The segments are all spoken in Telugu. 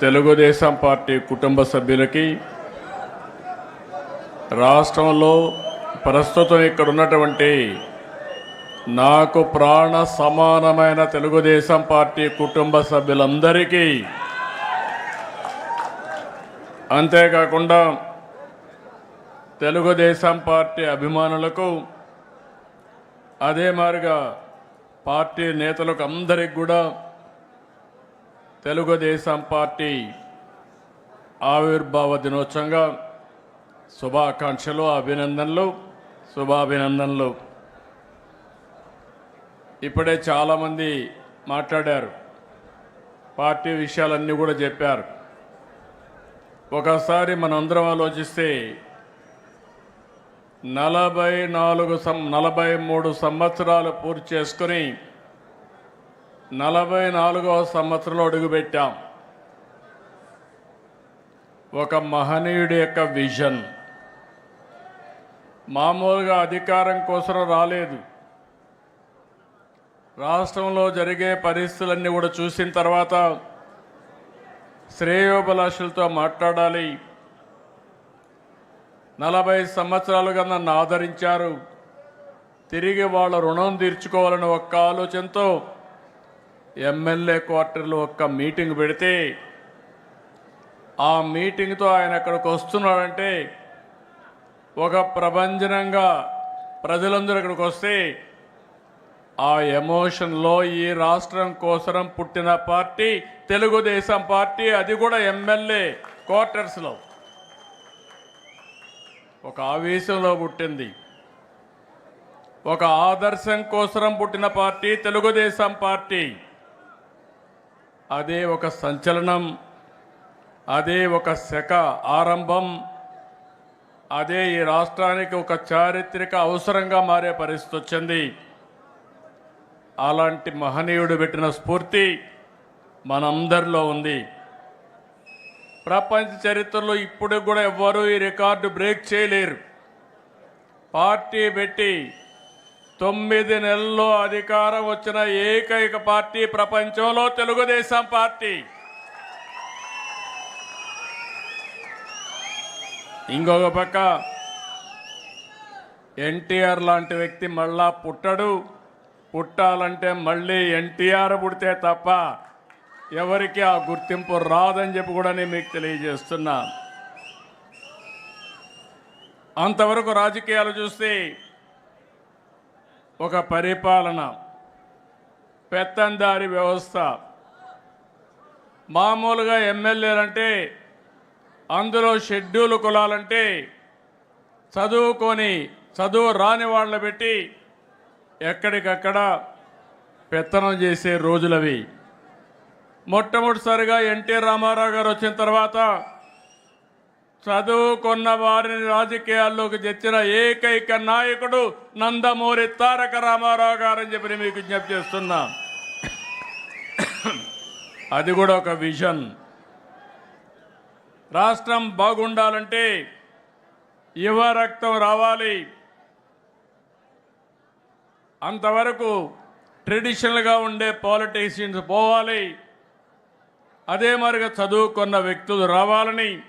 తెలుగుదేశం పార్టీ కుటుంబ సభ్యులకి రాష్ట్రంలో ప్రస్తుతం ఇక్కడ ఉన్నటువంటి నాకు ప్రాణ సమానమైన తెలుగుదేశం పార్టీ కుటుంబ సభ్యులందరికీ అంతేకాకుండా తెలుగుదేశం పార్టీ అభిమానులకు అదే మారిగా పార్టీ నేతలకు అందరికి కూడా తెలుగుదేశం పార్టీ ఆవిర్భావ దినోత్సవంగా శుభాకాంక్షలు అభినందనలు శుభాభినందనలు. ఇప్పుడే చాలామంది మాట్లాడారు. పార్టీ విషయాలన్నీ కూడా చెప్పారు. ఒకసారి మనందరం ఆలోచిస్తే నలభై నాలుగు సం నలభై మూడు సంవత్సరాలు పూర్తి చేసుకుని నలభై నాలుగవ సంవత్సరంలో అడుగుపెట్టాం. ఒక మహనీయుడి యొక్క విజన్. మామూలుగా అధికారం కోసం రాలేదు. రాష్ట్రంలో జరిగే పరిస్థితులన్నీ కూడా చూసిన తర్వాత శ్రేయోభిలాషులతో మాట్లాడాలి. నలభై సంవత్సరాలుగా నన్ను ఆదరించారు తిరిగి వాళ్ళ రుణం తీర్చుకోవాలని ఒక్క ఆలోచనతో ఎమ్మెల్యే క్వార్టర్లో ఒక్క మీటింగ్ పెడితే ఆ మీటింగ్తో ఆయన అక్కడికి వస్తున్నాడంటే ఒక ప్రభంజనంగా ప్రజలందరూ ఇక్కడికి వస్తే ఆ ఎమోషన్లో ఈ రాష్ట్రం కోసం పుట్టిన పార్టీ తెలుగుదేశం పార్టీ అది కూడా ఎమ్మెల్యే క్వార్టర్స్లో. ఒక ఆవేశంలో పుట్టింది. ఒక ఆదర్శం కోసం పుట్టిన పార్టీ తెలుగుదేశం పార్టీ. అదే ఒక సంచలనం అదే ఒక శక ఆరంభం అదే ఈ రాష్ట్రానికి ఒక చారిత్రక అవసరంగా మారే పరిస్థితి వచ్చింది. అలాంటి మహనీయుడు పెట్టిన స్ఫూర్తి మనందరిలో ఉంది. ప్రపంచ చరిత్రలో ఇప్పుడు కూడా ఎవ్వరూ ఈ రికార్డు బ్రేక్ చేయలేరు. పార్టీ పెట్టి తొమ్మిది నెలల్లో అధికారం వచ్చిన ఏకైక పార్టీ ప్రపంచంలో తెలుగుదేశం పార్టీ. ఇంకొక పక్క ఎన్టీఆర్ లాంటి వ్యక్తి మళ్ళా పుట్టడు. పుట్టాలంటే మళ్ళీ ఎన్టీఆర్ పుడితే తప్ప ఎవరికి ఆ గుర్తింపు రాదని చెప్పి కూడా నేను మీకు తెలియజేస్తున్నా. అంతవరకు రాజకీయాలు చూస్తే ఒక పరిపాలన పెత్తందారి వ్యవస్థ. మామూలుగా ఎమ్మెల్యేలంటే అందులో షెడ్యూల్ కులాలంటే చదువుకొని చదువు రాని వాళ్ళ పెట్టి ఎక్కడికక్కడ పెత్తనం చేసే రోజులవి. మొట్టమొదటిసారిగా ఎన్టీ రామారావు గారు వచ్చిన తర్వాత చదువుకున్న వారిని రాజకీయాల్లోకి తెచ్చిన ఏకైక నాయకుడు నందమూరి తారక రామారావు గారని చెప్పి మీకు విజ్ఞప్తి చేస్తున్నా. అది కూడా ఒక విజన్. రాష్ట్రం బాగుండాలంటే యువ రక్తం రావాలి. అంతవరకు ట్రెడిషనల్గా ఉండే పాలిటీషియన్స్ పోవాలి. అదే మరిగా చదువుకున్న వ్యక్తులు రావాలని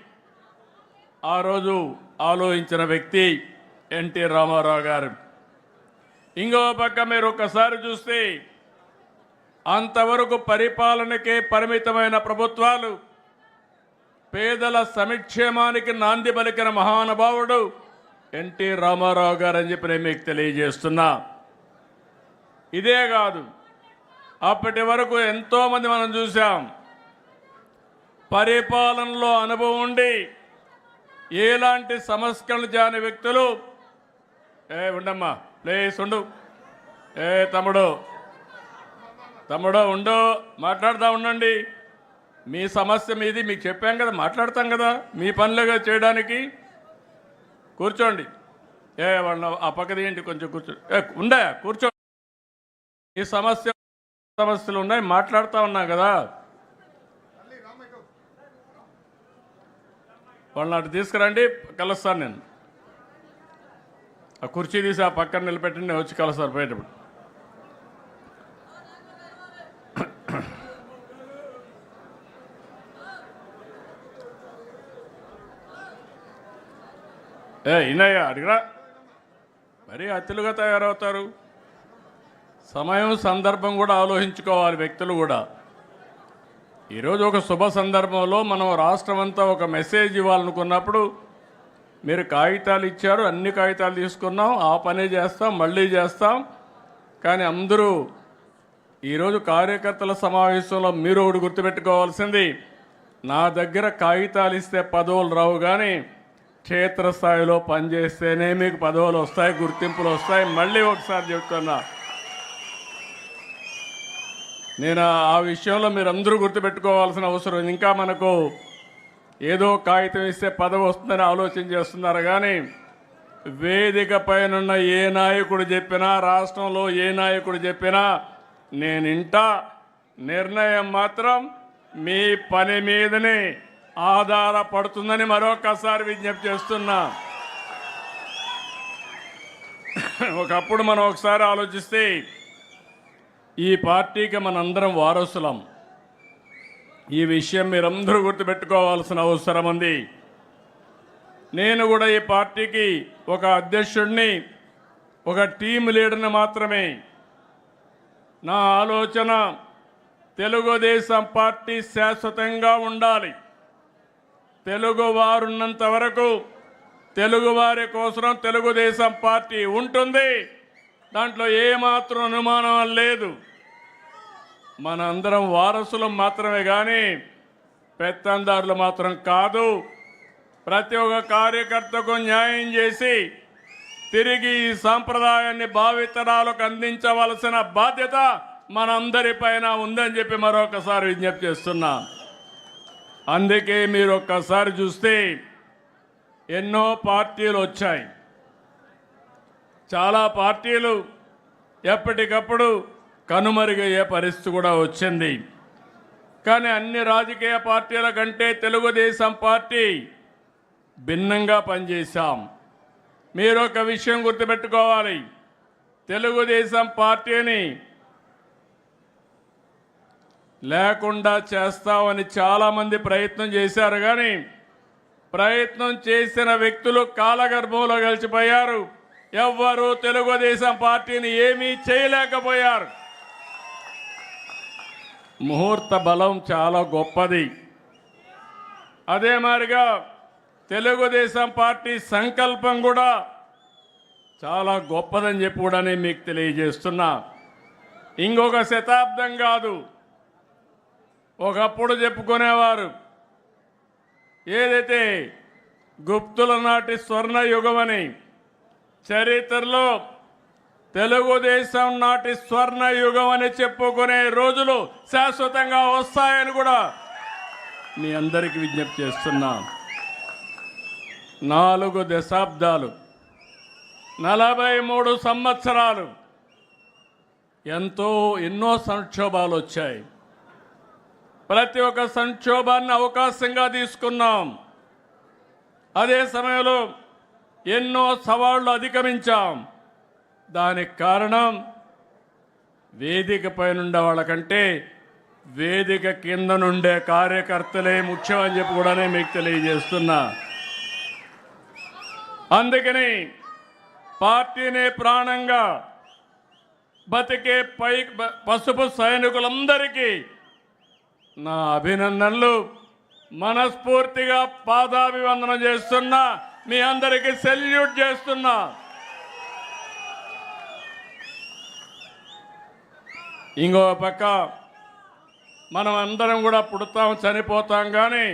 ఆ రోజు ఆలోచించిన వ్యక్తి ఎన్టీ రామారావు గారు. ఇంకో పక్క మీరు ఒక్కసారి చూస్తే అంతవరకు పరిపాలనకే పరిమితమైన ప్రభుత్వాలు పేదల సమిక్షేమానికి నాంది పలికిన మహానుభావుడు ఎన్టీ రామారావు గారు అని చెప్పి నేను మీకు తెలియజేస్తున్నా. ఇదే కాదు అప్పటి వరకు ఎంతోమంది మనం చూసాం పరిపాలనలో అనుభవం ఉండి ఎలాంటి సంస్కరణలు జాని వ్యక్తులు. ఏ ఉండమ్మా. ప్లేస్ ఉండు. ఏ తమ్ముడు. తమ్ముడు ఉండు. మాట్లాడుతూ ఉండండి. మీ సమస్య మీది మీకు చెప్పాం కదా మాట్లాడతాం కదా. మీ పనులుగా చేయడానికి. కూర్చోండి. ఏ వాళ్ళ ఆ పక్కది ఏంటి కొంచెం కూర్చో. ఏ ఉండే కూర్చో. ఈ సమస్య సమస్యలు ఉన్నాయి మాట్లాడుతూ ఉన్నాం కదా. వాళ్ళని అటు తీసుకురండి కలుస్తాను నేను. ఆ కుర్చీ తీసి ఆ పక్కన నిలబెట్టండి వచ్చి కలుస్తారు పోయేటప్పుడు ఏ ఇన్నయ్యా అడిగరా? మరీ అతిలుగా తయారవుతారు. సమయం సందర్భం కూడా ఆలోచించుకోవాలి వ్యక్తులు కూడా. ఈరోజు ఒక శుభ సందర్భంలో మనం రాష్ట్రం అంతా ఒక మెసేజ్ ఇవ్వాలనుకున్నప్పుడు మీరు కాగితాలు ఇచ్చారు అన్ని కాగితాలు తీసుకున్నాం ఆ పనే చేస్తాం మళ్ళీ చేస్తాం. కానీ అందరూ ఈరోజు కార్యకర్తల సమావేశంలో మీరు ఒకటి గుర్తుపెట్టుకోవాల్సింది నా దగ్గర కాగితాలు ఇస్తే పదవులు రావు కానీ క్షేత్రస్థాయిలో పనిచేస్తేనే మీకు పదవులు వస్తాయి గుర్తింపులు వస్తాయి. మళ్ళీ ఒకసారి చెప్తున్నా నేను ఆ విషయంలో మీరు అందరూ గుర్తుపెట్టుకోవాల్సిన అవసరం ఇంకా మనకు ఏదో కాగితం ఇస్తే పదవి వస్తుందని ఆలోచన చేస్తున్నారు కానీ వేదిక పైనన్న ఏ నాయకుడు చెప్పినా రాష్ట్రంలో ఏ నాయకుడు చెప్పినా నేను నిర్ణయం మాత్రం మీ పని మీదనే ఆధారపడుతుందని మరొకసారి విజ్ఞప్తి చేస్తున్నా. ఒకప్పుడు మనం ఒకసారి ఆలోచిస్తే ఈ పార్టీకి మనందరం వారసులం. ఈ విషయం మీరందరూ గుర్తుపెట్టుకోవాల్సిన అవసరం ఉంది. నేను కూడా ఈ పార్టీకి ఒక అధ్యక్షుడిని ఒక టీం లీడర్ని మాత్రమే. నా ఆలోచన తెలుగుదేశం పార్టీ శాశ్వతంగా ఉండాలి. తెలుగువారున్నంత వరకు తెలుగువారి కోసం తెలుగుదేశం పార్టీ ఉంటుంది. దాంట్లో ఏమాత్రం అనుమానం లేదు. మనందరం వారసులం మాత్రమే కానీ పెత్తందారులు మాత్రం కాదు. ప్రతి ఒక్క కార్యకర్తకు న్యాయం చేసి తిరిగి ఈ సాంప్రదాయాన్ని భావితరాలకు అందించవలసిన బాధ్యత మనందరిపైన ఉందని చెప్పి మరొకసారి విజ్ఞప్తి చేస్తున్నా. అందుకే మీరు ఒక్కసారి చూస్తే ఎన్నో పార్టీలు వచ్చాయి. చాలా పార్టీలు ఎప్పటికప్పుడు కనుమరుగయ్యే పరిస్థితి కూడా వచ్చింది. కానీ అన్ని రాజకీయ పార్టీల కంటే తెలుగుదేశం పార్టీ భిన్నంగా పనిచేశాం. మీరు ఒక విషయం గుర్తుపెట్టుకోవాలి. తెలుగుదేశం పార్టీని లేకుండా చేస్తామని చాలామంది ప్రయత్నం చేశారు. కానీ ప్రయత్నం చేసిన వ్యక్తులు కాలగర్భంలో కలిసిపోయారు. ఎవ్వరూ తెలుగుదేశం పార్టీని ఏమీ చేయలేకపోయారు. ముహూర్త బలం చాలా గొప్పది. అదే మాదిరిగా తెలుగుదేశం పార్టీ సంకల్పం కూడా చాలా గొప్పదని చెప్పి కూడా నేను మీకు తెలియజేస్తున్నా. ఇంకొక శతాబ్దం కాదు. ఒకప్పుడు చెప్పుకునేవారు ఏదైతే గుప్తుల నాటి స్వర్ణ యుగమని చరిత్రలో తెలుగుదేశం నాటి స్వర్ణ యుగం అని చెప్పుకునే రోజులు శాశ్వతంగా వస్తాయని కూడా మీ అందరికీ విజ్ఞప్తి చేస్తున్నా. నాలుగు దశాబ్దాలు నలభై మూడు సంవత్సరాలు ఎంతో ఎన్నో సంక్షోభాలు వచ్చాయి. ప్రతి ఒక్క సంక్షోభాన్ని అవకాశంగా తీసుకున్నాం. అదే సమయంలో ఎన్నో సవాళ్ళు అధిగమించాం. దానికి కారణం వేదిక పైనుండే వాళ్ళకంటే వేదిక కింద నుండే కార్యకర్తలే ముఖ్యం అని చెప్పి కూడా మీకు తెలియజేస్తున్నా. అందుకని పార్టీని ప్రాణంగా బతికే పై పసుపు సైనికులందరికీ నా అభినందనలు. మనస్ఫూర్తిగా పాదాభివందనం చేస్తున్నా. మీ అందరికీ సెల్యూట్ చేస్తున్నా. ఇంకో పక్క మనం అందరం కూడా పుడతాం చనిపోతాం కానీ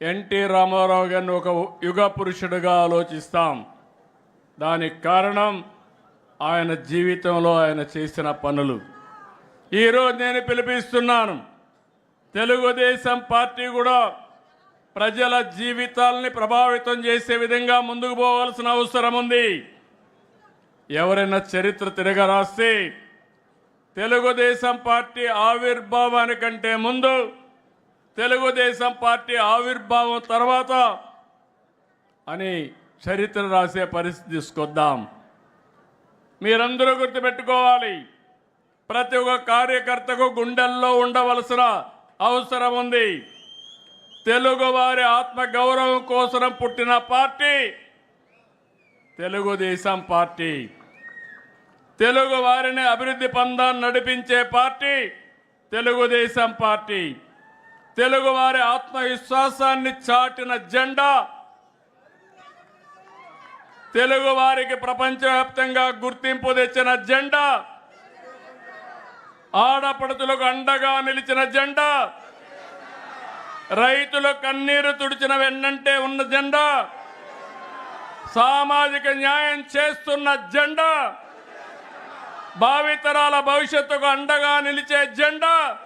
ఎన్టీ రామారావు గారిని ఒక యుగ పురుషుడిగా ఆలోచిస్తాం. దానికి కారణం ఆయన జీవితంలో ఆయన చేసిన పనులు. ఈరోజు నేను పిలిపిస్తున్నాను తెలుగుదేశం పార్టీ కూడా ప్రజల జీవితాల్ని ప్రభావితం చేసే విధంగా ముందుకు పోవాల్సిన అవసరం ఉంది. ఎవరైనా చరిత్ర తిరగరాస్తే తెలుగుదేశం పార్టీ ఆవిర్భావానికంటే ముందు తెలుగుదేశం పార్టీ ఆవిర్భావం తర్వాత అని చరిత్ర రాసే పరిస్థితి తీసుకొద్దాం. మీరందరూ గుర్తుపెట్టుకోవాలి ప్రతి ఒక్క కార్యకర్తకు గుండెల్లో ఉండవలసిన అవసరం ఉంది. తెలుగువారి ఆత్మ గౌరవం కోసం పుట్టిన పార్టీ తెలుగుదేశం పార్టీ. తెలుగు వారిని అభివృద్ధి పందాన్ని నడిపించే పార్టీ తెలుగుదేశం పార్టీ. తెలుగువారి ఆత్మవిశ్వాసాన్ని చాటిన జెండా తెలుగువారికి ప్రపంచవ్యాప్తంగా గుర్తింపు తెచ్చిన జెండా. ఆడపడుతులకు అండగా నిలిచిన జెండా. రైతుల కన్నీరు తుడిచిన వెన్నంటే ఉన్న జెండా. సామాజిక న్యాయం చేస్తున్న జెండా. భావితరాల భవిష్యత్తుకు అండగా నిలిచే జెండా.